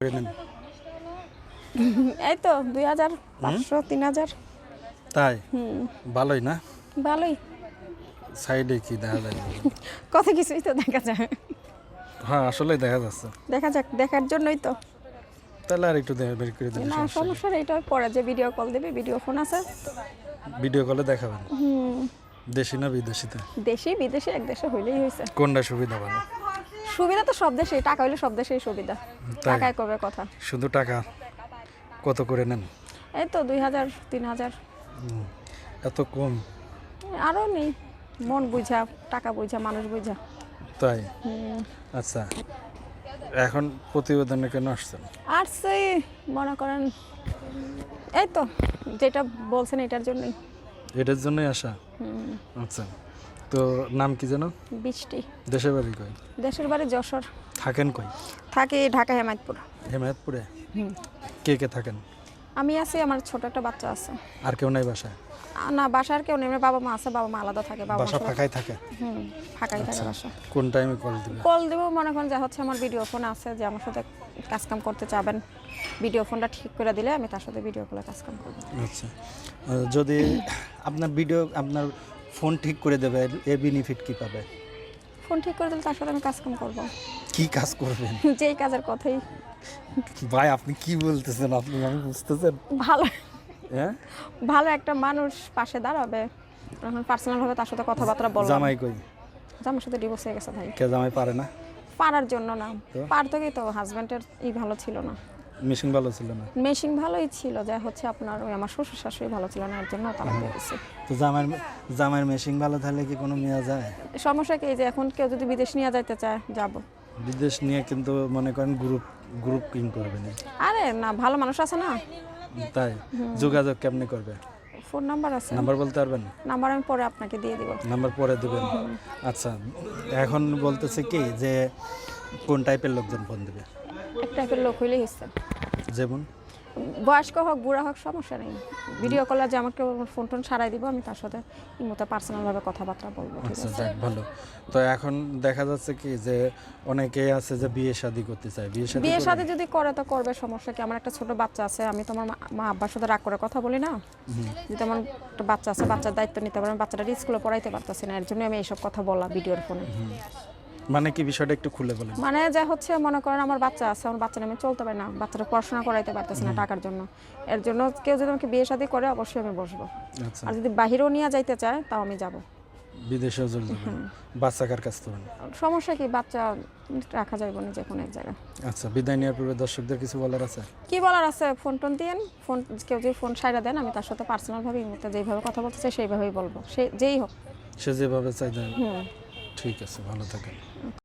করে এই তো দুই হাজার পাঁচশো তিন হাজার। তাই? ভালোই না? ভালোই। সাইডে কি দেখা যায়? কত কিছুই তো দেখা যায়। হ্যাঁ আসলে দেখা যাচ্ছে। দেখা যাক দেখার জন্যই তো। তাহলে আর একটু দেখা বের করে দিন না সমস্যা এটা পরে যে ভিডিও কল দেবে ভিডিও ফোন আছে। ভিডিও কলে দেখাবেন। হুম। দেশি না বিদেশিতে? দেশি বিদেশি এক দেশে হইলেই হয়েছে কোনটা সুবিধা ভালো? সুবিধা তো সব দেশেই টাকা হইলে সব দেশেই সুবিধা। টাকায় কবে কথা? শুধু টাকা? কত করে নেন? এই তো দুই হাজার তিন হাজার। এত কম। আরও নেই মন বুঝা টাকা বুঝা মানুষ বুঝা। তাই? আচ্ছা এখন প্রতিবেদনে কেন আসছেন? আর সেই মনে করেন এই তো যেটা বলছেন এটার জন্যই। এটার জন্যই আসা? আচ্ছা। তো নাম কি যেন? বৃষ্টি। দেশের বাড়ি কই? দেশের বাড়ি যশোর। থাকেন কই? থাকি ঢাকা হেমায়তপুর। হেমায়তপুরে? কে কে থাকেন? আমি আছি আমার ছোট একটা বাচ্চা আছে। আর কেউ নাই বাসায়? না বাসার কেউ নেই আমার বাবা মা আছে বাবা মা আলাদা থাকে বাবা বাসা ফাঁকাই থাকে? হুম ফাঁকাই আচ্ছা। থাকে বাসা। কোন টাইমে কল দিবে? কল দেবো মনে করেন যা হচ্ছে আমার ভিডিও ফোন আছে যে আমার সাথে কাজ কাম করতে চাবেন। ভিডিও ফোনটা ঠিক করে দিলে আমি তার সাথে ভিডিও কলে কাজ কাম করব। আচ্ছা। যদি আপনার ভিডিও আপনার ফোন ঠিক করে দেবে এর- এর বেনিফিট কি পাবে? ফোন ঠিক করে দিলে তার সাথে আমি কাজ কাম করব। কি কাজ করবেন? যেই কাজের কথাই। ভাই আপনি কি বলতেছেন? আপনি আমি বুঝতেছেন? ভালো। হ্যাঁ? ভালো একটা মানুষ পাশে দাঁড়াবে তখন পার্সোনাল ভাবে তার সাথে কথাবার্তা বলব। জামাই কই? আমার সাথে ডিভোর্স হয়ে গেছে ভাই। কে জামাই পারে না? পারার জন্য না? পারতো কি তো হাজব্যান্ডের ই ভালো ছিল না। মেশিন ভালো ছিল না? মেশিন ভালোই ছিল যা হচ্ছে আপনার ওই আমার শ্বশুর শাশুড়ি ভালো ছিল না এর জন্য তারা দিয়ে দিছে তো জামাইয়ের জামাইয়ের মেশিন ভালো থাকলে কি কোনো মেয়ে যায়? সমস্যা কি এই যে এখন কেউ যদি বিদেশ নিয়ে যাইতে চায় যাব। বিদেশ নিয়ে কিন্তু মনে করেন গ্রুপ গ্রুপ কিং করবে না। আরে না ভালো মানুষ আছে না? তাই? যোগাযোগ কেমনে করবে? ফোন নাম্বার আছে? নাম্বার বলতে পারবেন? নাম্বার আমি পরে আপনাকে দিয়ে দিব। নাম্বার পরে দেবেন? আচ্ছা এখন বলতেছে কি যে কোন টাইপের লোকজন ফোন দেবে? টাইপের লোক হইলেই হচ্ছে যেমন? বয়স্ক হোক বুড়া হোক সমস্যা নেই। ভিডিও কলে যে আমাকে ফোন টোন সারাই দিব আমি তার সাথে ইমোতে পার্সোনালভাবে কথাবার্তা বলব ঠিক আচ্ছা আছে? ভালো। তো এখন দেখা যাচ্ছে কি যে অনেকেই আছে যে বিয়ে শাদী করতে চায়। বিয়ে শাদী বিয়ে? শাদী যদি করে তো করবে সমস্যা কি? আমার একটা ছোট বাচ্চা আছে আমি তোমার মা আব্বার সাথে রাগ করে কথা বলি না? যদি আমার একটা বাচ্চা আছে বাচ্চার দায়িত্ব নিতে পারে আমি বাচ্চাটা স্কুলে পড়াইতে পারতেছি না এর জন্য আমি এইসব কথা বললাম ভিডিওর ফোনে। মানে কি বিষয়টা একটু খুলে বলেন। মানে যা হচ্ছে মনে করেন আমার বাচ্চা আছে আমার বাচ্চা আমি চলতে পারি না বাচ্চাটা পড়াশোনা করাইতে পারতেছে না টাকার জন্য। এর জন্য কেউ যদি আমাকে বিয়ে শাদী করে অবশ্যই আমি বসবো। আচ্ছা। আর যদি বাহিরেও নিয়ে যাইতে চায় তাও আমি যাব। বিদেশেও চলে যাবেন। বাচ্চা কার কাছ থেকে? সমস্যা কি বাচ্চা রাখা যাইব না যে কোনো এক জায়গায়। আচ্ছা বিদায় নেওয়ার পূর্বে দর্শকদের কিছু বলার আছে? কি বলার আছে? ফোন টোন দিয়েন ফোন কেউ যদি ফোন সাইডা দেন আমি তার সাথে পার্সোনালভাবে এই মুহূর্তে যেইভাবে কথা বলতে চাই সেইভাবেই বলব। সে যেই হোক। সে যেভাবে চাই দেন। ঠিক আছে ভালো থাকেন।